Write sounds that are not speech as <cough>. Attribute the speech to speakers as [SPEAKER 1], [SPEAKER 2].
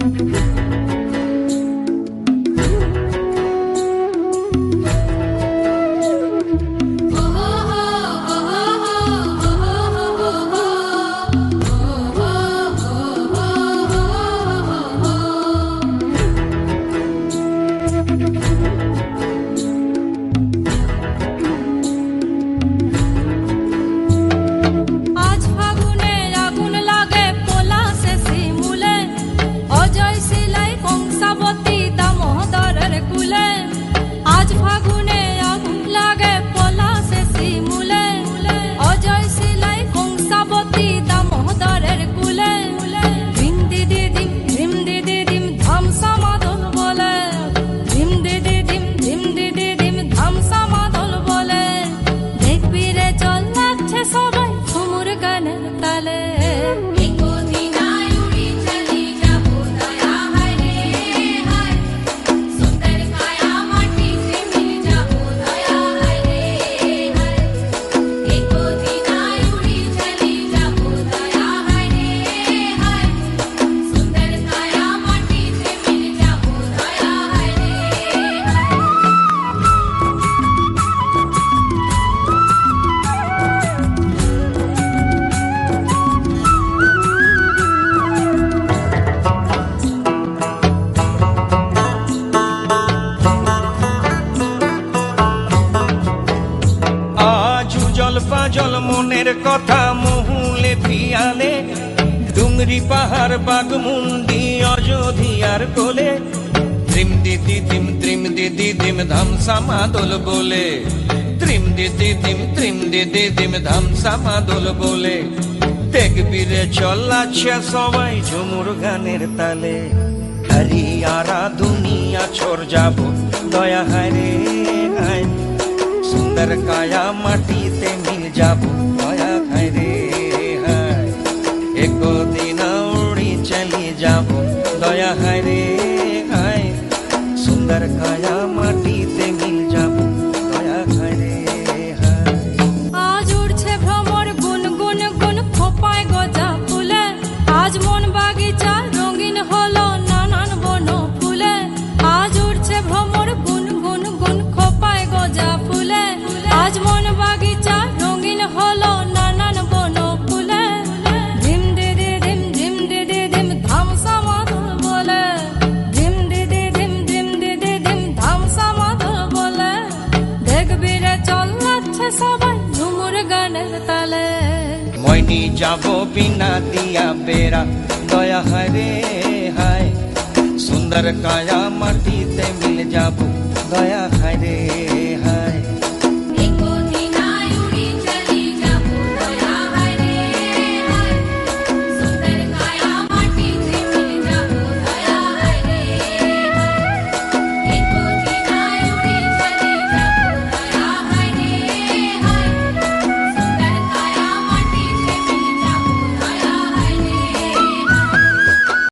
[SPEAKER 1] thank <laughs>
[SPEAKER 2] you জল মনের কথা মহুলে পিয়ালে। ডুংরি পাহাড় বাগমুন্ডি অযোধিয়ার কোলে। ত্রিম দিদি দিম ত্রিম দিদি দিম ধাম সামাদল বলে। ত্রিম দিদি দিম ত্রিম দিদি দিম ধাম সামাদল বলে। দেখবি রে চল্লাচ্ছে সবাই ঝুমুর গানের তালে। হরিয়ারা দুনিয়া ছোর যাব। দয়া রে হায়। সুন্দর কায়া মিল যাব, দয়া খাই রে, হায়। একদিন উড়ি চালিয়ে যাব, দয়া হায় রে, হায়। সুন্দর কায়া ময়নি যাব বিনা দিয়া বেড়া দয়া হায় রে হায় সুন্দর কায়া মাটিতে মিল যাব দয়া হায় রে